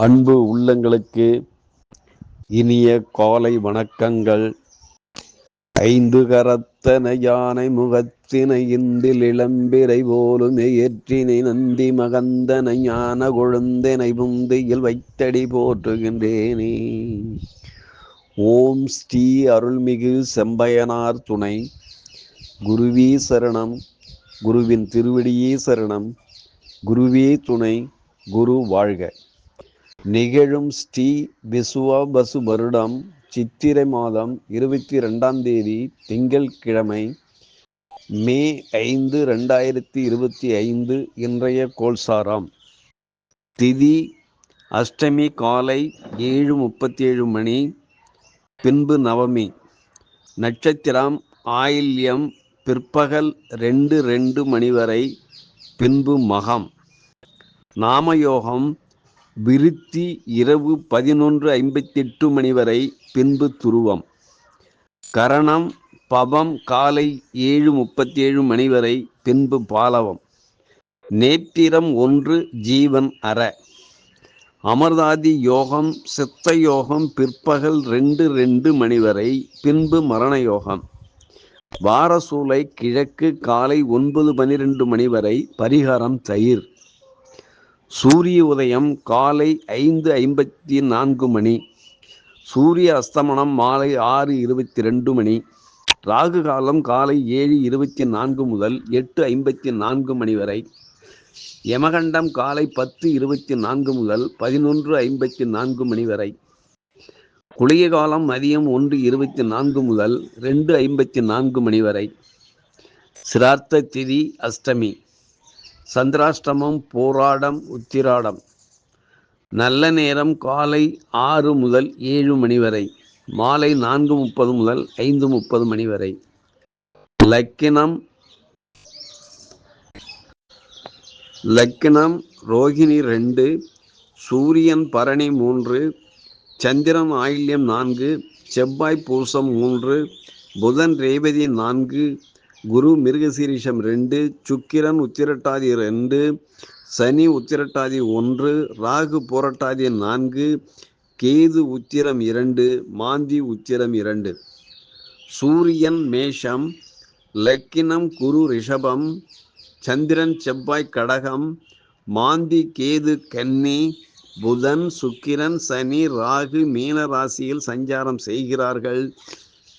அன்பு உள்ளங்களுக்கு இனிய காலை வணக்கங்கள். ஐந்து கரத்தன யானை முகத்தினை இந்தில் இளம்பிரை போலும் ஏற்றினை நந்தி மகந்தனை ஞான கொழுந்தனை முந்தியில் வைத்தடி போற்றுகின்றேனே. ஓம் ஸ்ரீ அருள்மிகு செம்பயனார் துணை. குருவி சரணம். குருவின் திருவடியே சரணம். குருவே துணை. குரு வாழ்க. நிகழும் ஸ்ரீ விசுவாபசு வருடம் சித்திரை மாதம் இருபத்தி ரெண்டாம் தேதி திங்கள்கிழமை மே ஐந்து ரெண்டாயிரத்தி இருபத்தி ஐந்து இன்றைய கோல்சாராம் திதி அஷ்டமி காலை ஏழு முப்பத்தி ஏழு மணி பின்பு நவமி. நட்சத்திரம் ஆயில்யம் பிற்பகல் ரெண்டு ரெண்டு மணி வரை பின்பு மகம். நாமயோகம் விருத்தி இரவு பதினொன்று ஐம்பத்தெட்டு மணி வரை பின்பு துருவம். கரணம் பவம் காலை ஏழு முப்பத்தி ஏழு மணி வரை பின்பு பாலவம். நேத்திரம் ஒன்று ஜீவன் அற. அமர்தாதி யோகம் சித்த யோகம் பிற்பகல் ரெண்டு ரெண்டு மணி வரை பின்பு மரண யோகம். வாரசூலை கிழக்கு காலை ஒன்பது பனிரெண்டு மணி வரை பரிகாரம் தயிர். சூரிய உதயம் காலை ஐந்து ஐம்பத்தி நான்கு மணி சூரிய அஸ்தமனம் மாலை ஆறு இருபத்தி ரெண்டு மணி ராகு காலம் காலை ஏழு இருபத்தி நான்கு முதல் எட்டு ஐம்பத்தி நான்கு மணி வரை யமகண்டம் காலை பத்து இருபத்தி நான்கு முதல் பதினொன்று ஐம்பத்தி நான்கு மணி வரை குளிய காலம் மதியம் ஒன்று இருபத்தி நான்கு முதல் ரெண்டு ஐம்பத்தி நான்கு மணி வரை. சிரார்த்த திதி அஷ்டமி. சந்திராஷ்டமம் போராடம் உத்திராடம். நல்ல நேரம் காலை ஆறு முதல் ஏழு மணி வரை. மாலை நான்கு முப்பது முதல் ஐந்து முப்பது மணி வரை. லக்கினம் லக்கினம் ரோகிணி ரெண்டு சூரியன் பரணி மூன்று சந்திரன் ஆயில்யம் நான்கு செவ்வாய் பூசம் மூன்று புதன் ரேவதி நான்கு குரு மிருகசீரிஷம் ரெண்டு சுக்கிரன் உத்திரட்டாதி ரெண்டு சனி உத்திரட்டாதி ஒன்று ராகு போரட்டாதி நான்கு கேது உத்திரம் இரண்டு மாந்தி உத்திரம் இரண்டு. சூரியன் மேஷம் லக்கினம் குரு ரிஷபம் சந்திரன் செவ்வாய் கடகம் மாந்தி கேது கன்னி புதன் சுக்கிரன் சனி ராகு மீன ராசியில் சஞ்சாரம் செய்கிறார்கள்.